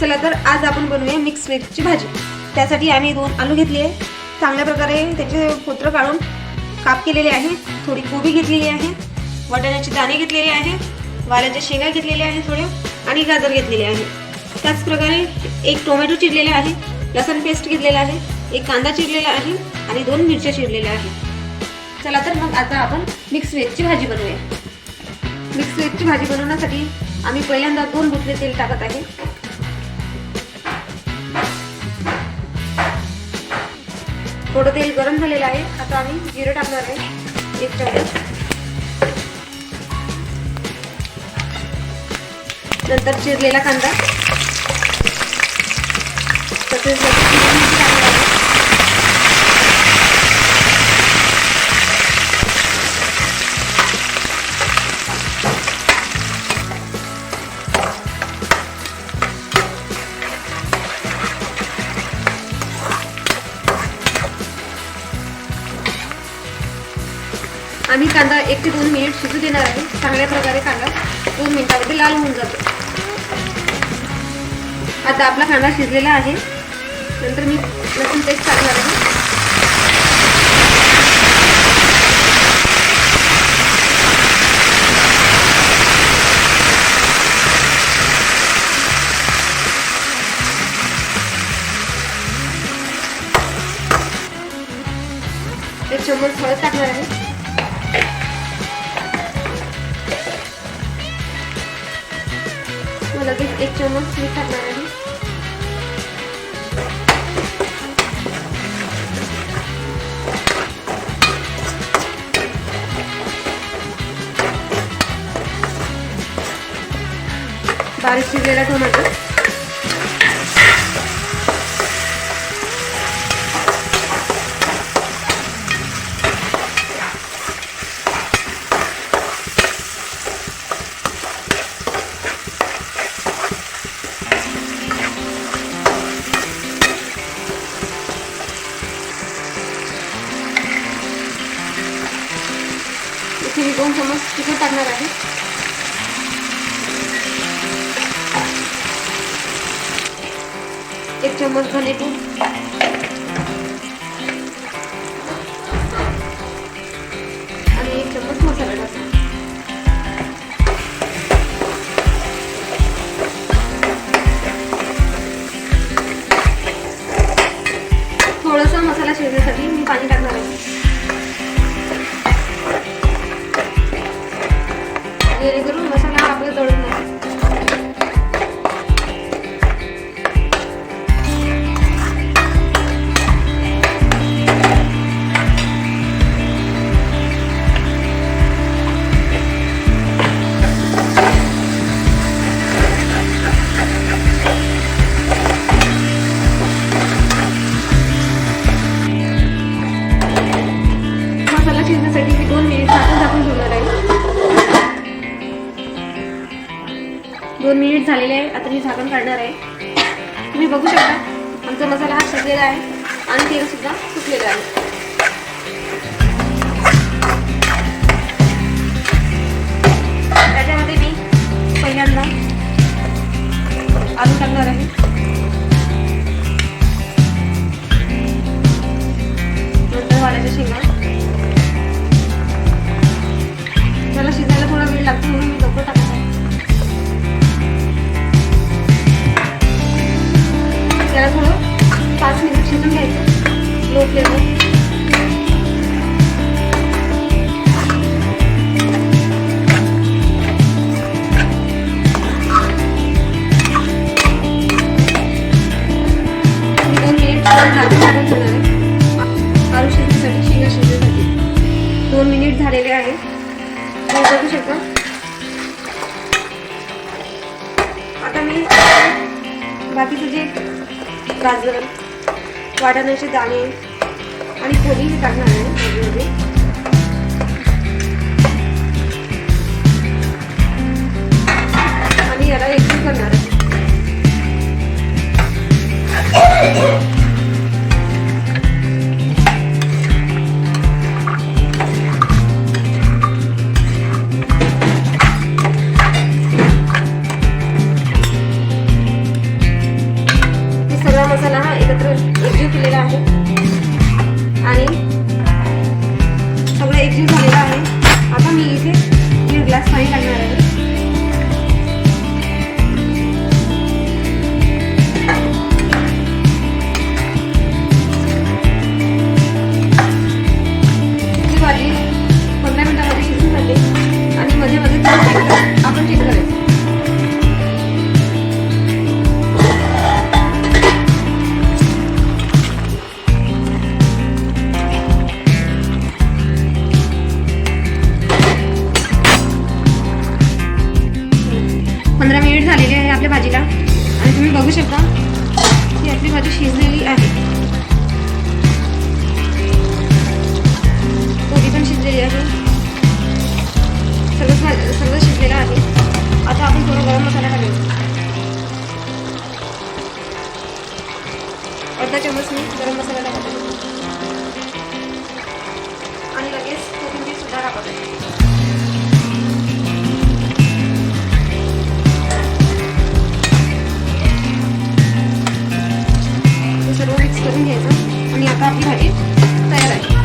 चला तर आज आपण बनवूया मिक्स वेजची भाजी. त्यासाठी आम्ही दोन आलू घेतले चांगल्या प्रकारे त्याचे पोत्र काढून काप केलेले आहे. थोडी कोबी घेतलेली आहे. वाटाण्याचे दाणे घेतलेले आहे. वाल्याच्या शेंगा घेतलेल्या आहे थोड्या आणि गाजर घेतलेले आहे. त्याचप्रकारे एक टोमॅटो चिरलेला आहे. लसण पेस्ट घेतलेला आहे. एक कांदा चिरलेला आहे आणि दोन मिरच्या चिरलेल्या आहे चला तर मग आता आपण मिक्स वेजची भाजी बनवूया. मिक्स वेजची भाजी बनवण्यासाठी आम्ही पहिल्यांदा दोन बुटले तेल टाकत आहे. थोडं तेल गरम झालेलं आहे. आता आम्ही जिरं टाकणार आहे. एक चमच. नंतर चिरलेला कांदा. तसेच आम्ही कांदा एक ते दोन मिनिट शिजू देणार आहे. चांगल्या प्रकारे कांदा दोन मिनिटामध्ये लाल होऊन जातो. आता आपला कांदा शिजलेला आहे. नंतर मी लसूण पेस्ट टाकणार आहे. एक चम्मच हळद टाकणार आहे. मग लगेच एक चमच मी टाकणार आहे. बारीक शिजलेला टोमॅटो. दोन चम्मच तिखट टाकणार आहे. एक चम्मच धने जेणेकरून मसाला आपला तळून नाही दोन मिनिट झालेले आहे. आता मी झाकण काढणार आहे. तुम्ही बघू शकता आमचा मसाला हा शिजलेला आहे आणि तेल सुद्धा सुकलेलं आहे. त्याच्यामध्ये मी पहिल्यांदा आलू टाकणार आहे. त्याला थोडं पाच मिनिट शिजून घ्यायचं लो फ्लेमवर मी दोन मिनिट झाकून टाकून ठेवणार आहे आलू शिजण्यासाठी शेंगा शिजण्यासाठी दोन मिनिट झालेले आहे तुम्ही बघू शकता आता मी बाकीचे जे गाजर वाटाण्याचे दाणे आणि कोबी हे टाकणार आहे भाजीमध्ये. आणि याला एकजीव करणार आहे. ही भाजी शिजलेली आहे. पोळी पण शिजलेली आहे. सर्वच भाजी सर्व शिजलेलं आहे. आता आपण थोडा गरम मसाला घालू अर्धा चमच मी गरम मसाला टाकत आणि लगेच कोथिंबीर सुद्धा टाकत ভাগি ভাগি তাই রাখি